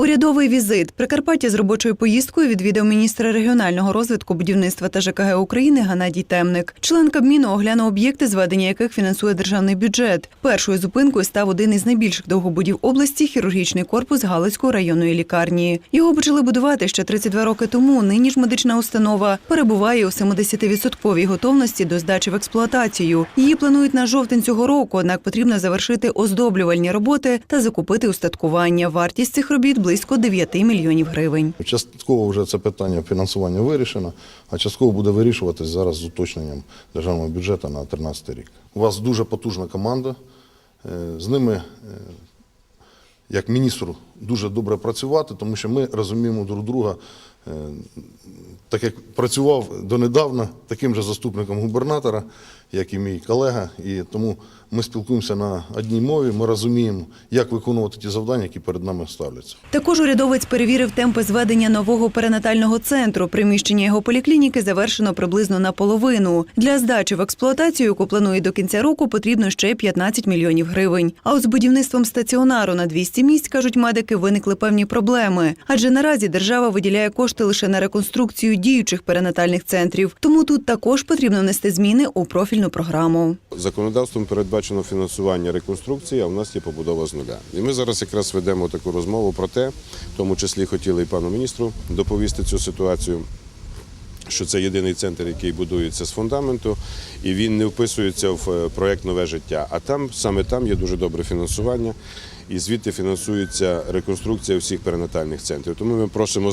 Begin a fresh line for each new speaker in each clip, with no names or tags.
Урядовий візит Прикарпаття з робочою поїздкою відвідав міністр регіонального розвитку будівництва та ЖКГ України Геннадій Темник. Член Кабміну оглянув об'єкти, зведення яких фінансує державний бюджет. Першою зупинкою став один із найбільших довгобудів області хірургічний корпус Галицької районної лікарні. Його почали будувати ще 32 роки тому. Нині ж медична установа перебуває у 70-відсотковій готовності до здачі в експлуатацію. Її планують на жовтень цього року, однак потрібно завершити оздоблювальні роботи та закупити устаткування. Вартість цих робіт близько 9 мільйонів гривень.
Частково вже це питання фінансування вирішено, а частково буде вирішуватись зараз з уточненням державного бюджету на 2013 рік. У вас дуже потужна команда. е, З ними, е, як міністру, дуже добре працювати, тому що ми розуміємо друг друга. Е, Так як працював донедавна таким же заступником губернатора, як і мій колега, і тому ми спілкуємося на одній мові, ми розуміємо, як виконувати ті завдання, які перед нами ставляться.
Також урядовець перевірив темпи зведення нового перинатального центру. Приміщення його поліклініки завершено приблизно наполовину. Для здачі в експлуатацію, яку планує до кінця року, потрібно ще 15 мільйонів гривень. А от з будівництвом стаціонару на 200 місць, кажуть медики, виникли певні проблеми. Адже наразі держава виділяє кошти лише на реконструкцію діючих перинатальних центрів. Тому тут також потрібно внести зміни у профільну програму.
Законодавством передбачено фінансування реконструкції, а в нас є побудова з нуля. І ми зараз якраз ведемо таку розмову про те, в тому числі хотіли і пану міністру доповісти цю ситуацію. Що це єдиний центр, який будується з фундаменту, і він не вписується в е, проект нове життя. А там саме там є дуже добре фінансування, і звідти фінансується реконструкція всіх перинатальних центрів. Тому ми просимо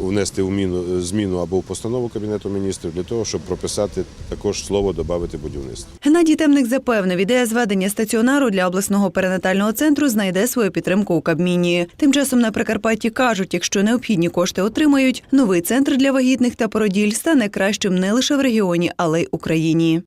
внести в зміну або в постанову кабінету міністрів для того, щоб прописати також слово додати будівництво.
Геннадій Темник запевнив, ідея зведення стаціонару для обласного перинатального центру знайде свою підтримку у Кабміні. Тим часом на Прикарпатті кажуть, якщо необхідні кошти отримають, новий центр для вагітних та породіль стане кращим не лише в регіоні, але й Україні.